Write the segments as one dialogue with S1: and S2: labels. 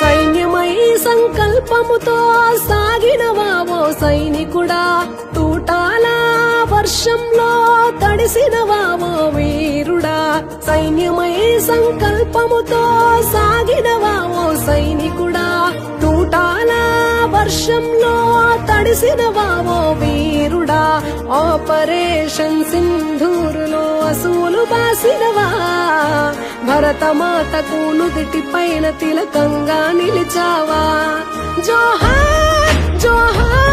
S1: సైన్యమై సంకల్పముతో సాగినవావో సైనికుడా? తూటాల వర్షంలో తడిసినవావో వీరుడా? సైన్యమై సంకల్పముతో సాగినవావో వర్షంలో తడిసిన వావో వీరుడా. ఆపరేషన్ సింధూరులో అసూలు బాసినవా. భరతమాతకు నుదిటి పైన తిలకంగా నిలిచావా. జోహార్ జోహార్.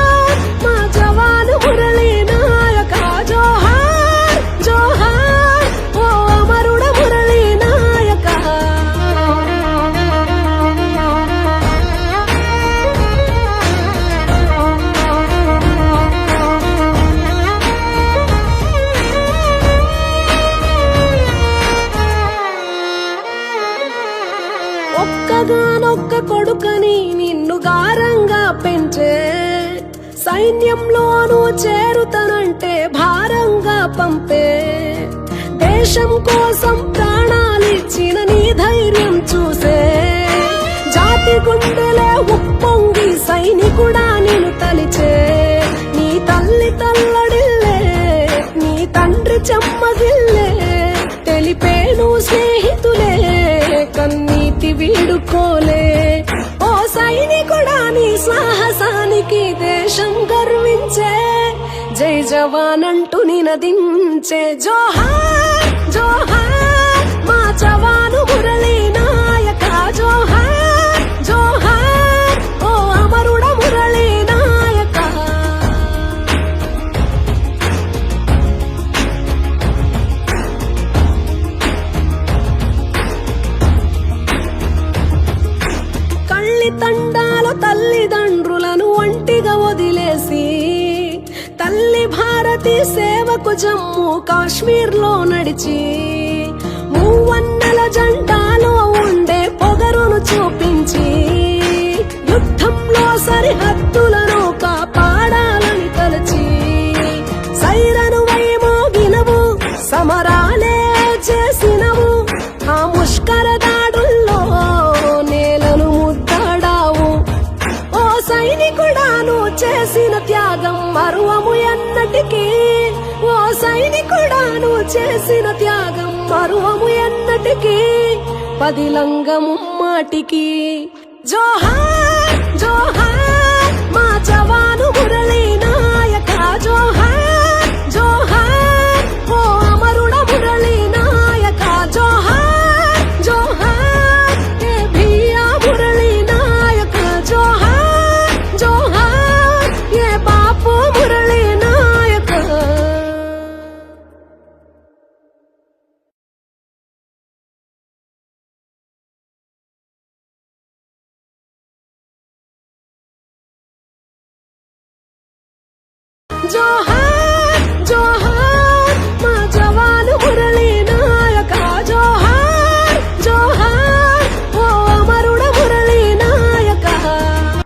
S1: మగానొక్క కొడుకని నిన్ను గారంగా పెంచే. సైన్యంలోనూ చేరుతనంటే భారంగా పంపే. దేశం కోసం ప్రాణాలిచ్చిన నీ ధైర్యం చూసే. జాతి గుండెలే ఉప్పొంగి సైనికుడా నేను తలిచే. నీ తల్లి తల్లడిల్లే నీ తండ్రి చెమ్మగిల్లే. వీడుకోలే ఓ సైనికుడా నీ సాహసానికి దేశం గర్వించే. జై జవాన్ అంటూ నినదించే జోహార్ జోహార్. తల్లి తండాల తల్లిదండ్రులను ఒంటిగా వదిలేసి తల్లి భారతి సేవకు జమ్మూ కాశ్మీర్లో నడిచి మూవన్నెల జంట సైనికుడా నువ్వు చేసిన త్యాగం మరువము ఎన్నటికీ పదిలంగము మాటికి. జోహార్ జోహార్ మా జవాను మురళీ జోహార్